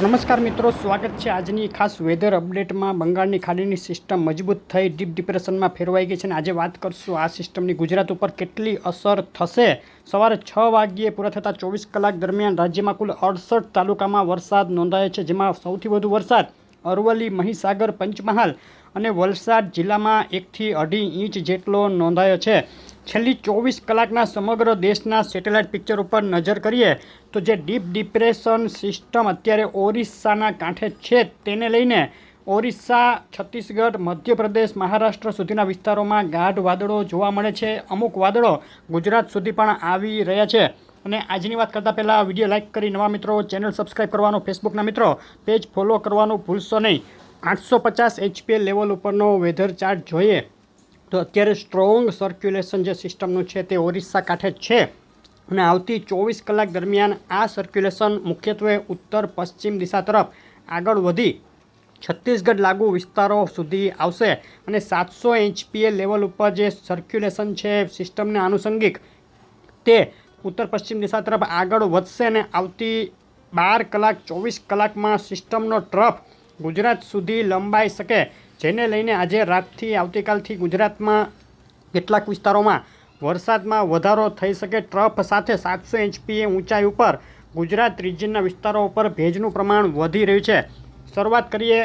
નમસ્કાર મિત્રો, સ્વાગત છે આજની ખાસ વેધર અપડેટમાં બંગાળની ખાડીની સિસ્ટમ મજબૂત થઈ ડીપ ડિપ્રેશનમાં ફેરવાઈ ગઈ છે અને આજે વાત કરશું આ સિસ્ટમની ગુજરાત ઉપર કેટલી અસર થશે? સવારે છ વાગ્યે પૂરા થતા ચોવીસ કલાક દરમિયાન રાજ્યમાં કુલ અડસઠ તાલુકામાં વરસાદ નોંધાયો છે, જેમાં સૌથી વધુ વરસાદ અરવલ્લી, મહીસાગર, પંચમહાલ અને વલસાડ જિલ્લામાં એકથી અઢી ઇંચ જેટલો નોંધાયો છે. છેલ્લી ચોવીસ કલાકના સમગ્ર દેશના સેટેલાઇટ પિક્ચર ઉપર નજર કરીએ તો જે ડીપ ડિપ્રેશન સિસ્ટમ અત્યારે ઓરિસ્સાના કાંઠે છે તેને લઈને ઓરિસ્સા, છત્તીસગઢ, મધ્યપ્રદેશ, મહારાષ્ટ્ર સુધીના વિસ્તારોમાં ગાઢ વાદળો જોવા મળે છે. અમુક વાદળો ગુજરાત સુધી પણ આવી રહ્યા છે. અને આજની વાત કરતાં પહેલાં વીડિયો લાઇક કરી નવા મિત્રો, ચેનલ સબસ્ક્રાઇબ કરવાનું, ફેસબુકના મિત્રો પેજ ફોલો કરવાનું ભૂલશો નહીં. આઠસો પચાસ એચપીએલ લેવલ ઉપરનો વેધર ચાર્ટ જોઈએ. તો અત્યારે સ્ટ્રોંગ સર્ક્યુલેશન જે સિસ્ટમનું છે તે ઓરિસ્સા કાંઠે જ છે. અને આવતી ચોવીસ કલાક દરમિયાન આ સર્ક્યુલેશન મુખ્યત્વે ઉત્તર, પશ્ચિમ દિશા તરફ આગળ વધી છત્તીસગઢ લાગુ વિસ્તારો સુધી આવશે. અને સાતસો એચપીએ લેવલ ઉપર જે સર્ક્યુલેશન છે સિસ્ટમને આનુષંગિક તે ઉત્તર, પશ્ચિમ દિશા તરફ આગળ વધશે અને આવતી બાર કલાક, ચોવીસ કલાકમાં સિસ્ટમનો ટ્રફ ગુજરાત સુધી લંબાઈ શકે. જેને લઈને આજે રાતથી આવતીકાલથી ગુજરાતમાં કેટલાક વિસ્તારોમાં વરસાદમાં વધારો થઈ શકે. ટ્રફ સાથે સાતસો એચપીએ ઊંચાઈ ઉપર ગુજરાત રિજનના વિસ્તારો ઉપર ભેજનું પ્રમાણ વધી રહ્યું છે. શરૂઆત કરીએ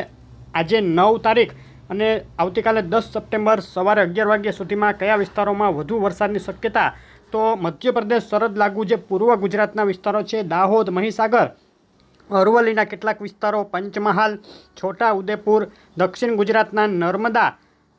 આજે નવ તારીખ અને આવતીકાલે દસ સપ્ટેમ્બર સવારે અગિયાર વાગ્યા સુધીમાં કયા વિસ્તારોમાં વધુ વરસાદની શક્યતા? તો મધ્યપ્રદેશ, સરહદ લાગુ જે પૂર્વ ગુજરાતના વિસ્તારો છે, દાહોદ, મહીસાગર અરવલ્લીના કેટલાક વિસ્તારો, પંચમહાલ, છોટા ઉદેપુર, દક્ષિણ ગુજરાતના નર્મદા,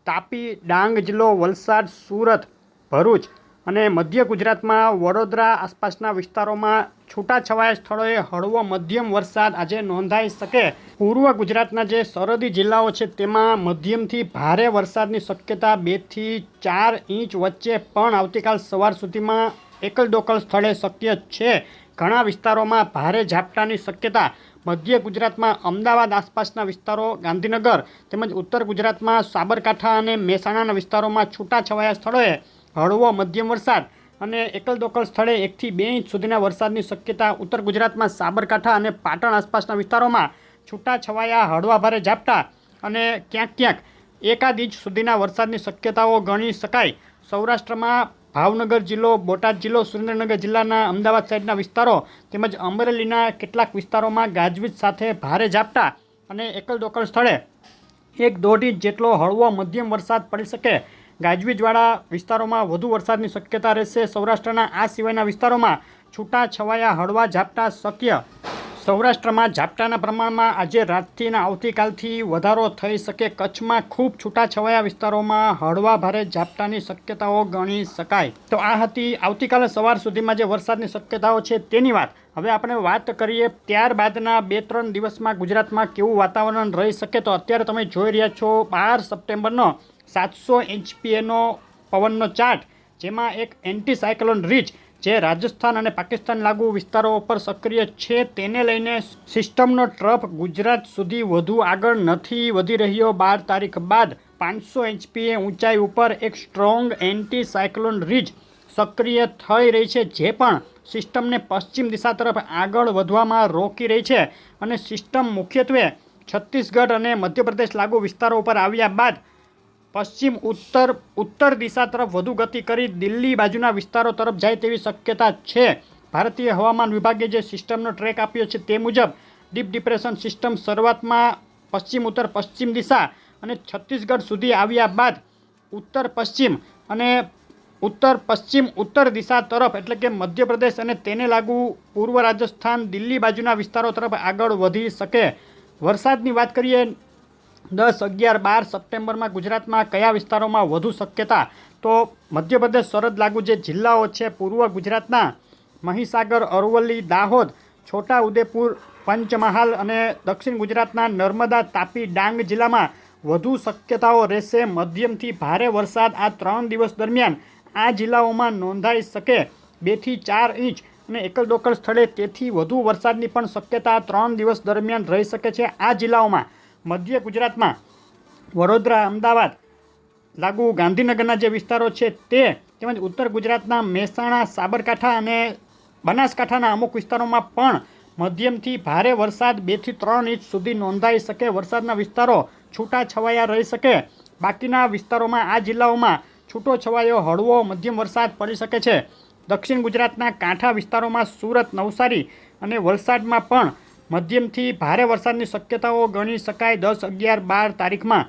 તાપી, ડાંગ જિલ્લો, વલસાડ, સુરત, ભરૂચ અને મધ્ય ગુજરાતમાં વડોદરા આસપાસના વિસ્તારોમાં છૂટાછવાયા સ્થળોએ હળવો મધ્યમ વરસાદ આજે નોંધાઈ શકે. પૂર્વ ગુજરાતના જે સરહદી જિલ્લાઓ છે તેમાં મધ્યમથી ભારે વરસાદની શક્યતા બેથી ચાર ઇંચ વચ્ચે પણ આવતીકાલ સવાર સુધીમાં એકલ દોકલ સ્થળે શક્ય છે. ઘણા વિસ્તારોમાં ભારે ઝાપટાની શક્યતા. મધ્ય ગુજરાતમાં અમદાવાદ આસપાસના વિસ્તારો, ગાંધીનગર તેમજ ઉત્તર ગુજરાતમાં સાબરકાંઠા અને મહેસાણાના વિસ્તારોમાં છૂટાછવાયા સ્થળોએ હળવો મધ્યમ વરસાદ અને એકલ દોકલ સ્થળે એકથી બે ઇંચ સુધીના વરસાદની શક્યતા ઉત્તર ગુજરાતમાં સાબરકાંઠા અને પાટણ આસપાસના વિસ્તારોમાં છૂટાછવાયા હળવા ભારે ઝાપટા અને ક્યાંક ક્યાંક એકાદ ઇંચ સુધીના વરસાદની શક્યતાઓ ગણી શકાય. સૌરાષ્ટ્રમાં ભાવનગર જિલ્લો, બોટાદ જિલ્લો, સુરેન્દ્રનગર જિલ્લાના અમદાવાદ સાઇડના વિસ્તારો તેમજ અમરેલીના કેટલાક વિસ્તારોમાં ગાજવીજ સાથે ભારે ઝાપટા અને એકલ દોકલ સ્થળે એક દોઢ ઇંચ જેટલો હળવો મધ્યમ વરસાદ પડી શકે. ગાજવીજવાળા વિસ્તારોમાં વધુ વરસાદની શક્યતા રહેશે. સૌરાષ્ટ્રના આ સિવાયના વિસ્તારોમાં છૂટા છવાયા હળવા ઝાપટા શક્ય સૌરાષ્ટ્રમાં ઝાપટાના પ્રમાણમાં આજે રાતથીના આવતીકાલથી વધારો થઈ શકે કચ્છમાં ખૂબ છૂટાછવાયા વિસ્તારોમાં હળવા ભારે ઝાપટાની શક્યતાઓ ગણી શકાય. તો આ હતી આવતીકાલે સવાર સુધીમાં જે વરસાદની શક્યતાઓ છે તેની વાત. હવે આપણે વાત કરીએ ત્યારબાદના બે ત્રણ દિવસમાં ગુજરાતમાં કેવું વાતાવરણ રહી શકે તો અત્યારે તમે જોઈ રહ્યા છો બાર સપ્ટેમ્બરનો સાતસો એચપીએનો પવનનો ચાર્ટ, જેમાં એક એન્ટી સાયક્લોન રીચ જે રાજસ્થાન અને પાકિસ્તાન લાગુ વિસ્તારો ઉપર સક્રિય છે, તેને લઈને સિસ્ટમનો ટ્રફ ગુજરાત સુધી વધુ આગળ નથી વધી રહ્યો. બાર તારીખ બાદ પાંચસો એચપીએ ઊંચાઈ ઉપર એક સ્ટ્રોંગ એન્ટી સાયક્લોન રીજ સક્રિય થઈ રહી છે, જે પણ સિસ્ટમને પશ્ચિમ દિશા તરફ આગળ વધવામાં રોકી રહી છે. અને સિસ્ટમ મુખ્યત્વે છત્તીસગઢ અને મધ્યપ્રદેશ લાગુ વિસ્તારો ઉપર આવ્યા બાદ પશ્ચિમ ઉત્તર ઉત્તર દિશા તરફ વધુ ગતિ કરી દિલ્હી બાજુના વિસ્તારો તરફ જાય તેવી શક્યતા છે. ભારતીય હવામાન વિભાગે જે સિસ્ટમનો ટ્રેક આપ્યો છે તે મુજબ, ડીપ ડિપ્રેશન સિસ્ટમ શરૂઆતમાં પશ્ચિમ ઉત્તર, પશ્ચિમ દિશા અને છત્તીસગઢ સુધી આવ્યા બાદ ઉત્તર પશ્ચિમ અને ઉત્તર પશ્ચિમ ઉત્તર દિશા તરફ એટલે કે મધ્યપ્રદેશ અને તેને લાગુ પૂર્વ રાજસ્થાન દિલ્હી બાજુના વિસ્તારો તરફ આગળ વધી શકે. વરસાદની વાત કરીએ દસ, અગિયાર, બાર સપ્ટેમ્બરમાં ગુજરાતમાં કયા વિસ્તારોમાં વધુ શક્યતા? તો મધ્યપ્રદેશ સરહદ લાગુ જે જિલ્લાઓ છે, પૂર્વ ગુજરાતના મહીસાગર, અરવલ્લી, દાહોદ, છોટા ઉદેપુર, પંચમહાલ અને દક્ષિણ ગુજરાતના નર્મદા, તાપી, ડાંગ જિલ્લામાં વધુ શક્યતાઓ રહેશે. મધ્યમથી ભારે વરસાદ આ ત્રણ દિવસ દરમિયાન આ જિલ્લાઓમાં નોંધાઈ શકે. બેથી ચાર ઇંચ અને એકલ દોકલ સ્થળે તેથી વધુ વરસાદની પણ શક્યતા ત્રણ દિવસ દરમિયાન રહી શકે છે. આ જિલ્લાઓમાં મધ્ય ગુજરાતમાં વડોદરા, અમદાવાદ, લાગુ ગાંધીનગરના જે વિસ્તારો છે તે તેમજ ઉત્તર ગુજરાતના મહેસાણા, સાબરકાંઠા અને બનાસકાંઠાના અમુક વિસ્તારોમાં પણ મધ્યમથી ભારે વરસાદ બેથી ત્રણ ઇંચ સુધી નોંધાઈ શકે, વરસાદના વિસ્તારો છૂટા છવાયા રહી શકે. બાકીના વિસ્તારોમાં, આ જિલ્લાઓમાં છૂટો છવાયો હળવો મધ્યમ વરસાદ પડી શકે છે. દક્ષિણ ગુજરાતના કાંઠા વિસ્તારોમાં સુરત, નવસારી અને વલસાડમાં પણ મધ્યમથી ભારે વરસાદની શક્યતાઓ ગણી શકાય દસ અગિયાર બાર તારીખમાં.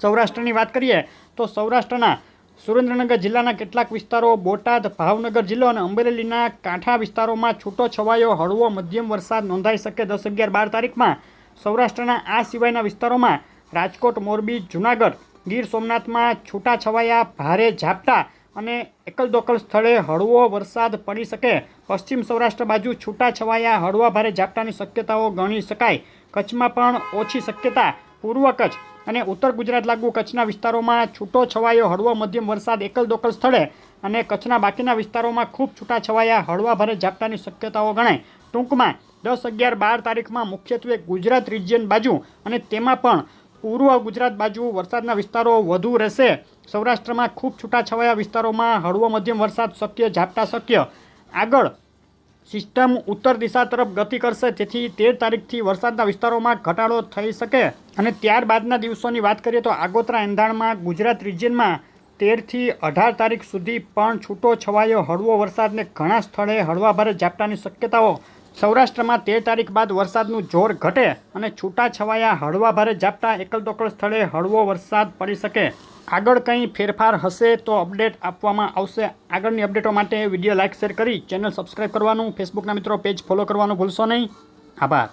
સૌરાષ્ટ્રની વાત કરીએ તો સૌરાષ્ટ્રના સુરેન્દ્રનગર જિલ્લાના કેટલાક વિસ્તારો, બોટાદ, ભાવનગર જિલ્લો અને અમરેલીના કાંઠા વિસ્તારોમાં છૂટો છવાયો હળવો મધ્યમ વરસાદ નોંધાઈ શકે દસ અગિયાર બાર તારીખમાં. સૌરાષ્ટ્રના આ સિવાયના વિસ્તારોમાં રાજકોટ, મોરબી, જુનાગઢ, ગીર સોમનાથમાં છૂટા છવાયા ભારે ઝાપટા અને એકલ દોકલ સ્થળે હળવો વરસાદ પડી શકે. પશ્ચિમ સૌરાષ્ટ્ર બાજુ છૂટાછવાયા હળવા ભારે ઝાપટાની શક્યતાઓ ગણી શકાય. કચ્છમાં પણ ઓછી શક્યતા. પૂર્વ કચ્છ અને ઉત્તર ગુજરાત લાગુ કચ્છના વિસ્તારોમાં છૂટો છવાયો હળવો મધ્યમ વરસાદ એકલ દોકલ સ્થળે અને કચ્છના બાકીના વિસ્તારોમાં ખૂબ છૂટાછવાયા હળવા ભારે ઝાપટાની શક્યતાઓ ગણાય. ટૂંકમાં દસ અગિયાર બાર તારીખમાં મુખ્યત્વે ગુજરાત રિજિયન બાજુ અને તેમાં પણ પૂર્વ ગુજરાત બાજુ વરસાદના વિસ્તારો વધુ રહેશે. સૌરાષ્ટ્રમાં ખૂબ છૂટાછવાયા વિસ્તારોમાં હળવો મધ્યમ વરસાદ શક્ય, ઝાપટા શક્ય. આગળ, સિસ્ટમ ઉત્તર દિશા તરફ ગતિ કરશે તેથી તેર તારીખથી વરસાદના વિસ્તારોમાં ઘટાડો થઈ શકે. અને ત્યારબાદના દિવસોની વાત કરીએ તો આગોતરા એંધાણમાં ગુજરાત રિજિયનમાં તેરથી અઢાર તારીખ સુધી પણ છૂટો છવાયો હળવો વરસાદને ઘણા સ્થળે હળવા ભારે ઝાપટાની શક્યતાઓ સૌરાષ્ટ્રમાં તેર તારીખ બાદ વરસાદનું જોર ઘટે અને છૂટાછવાયા હળવા ભારે ઝાપટા એકલ દોકલ સ્થળે હળવો વરસાદ પડી શકે. આગળ કંઈ ફેરફાર હશે તો અપડેટ આપવામાં આવશે. આગળની અપડેટો માટે વીડિયો લાઇક, શેર કરી ચેનલ સબસ્ક્રાઇબ કરવાનું, ફેસબુકના મિત્રો પેજ ફોલો કરવાનું ભૂલશો નહીં. આભાર.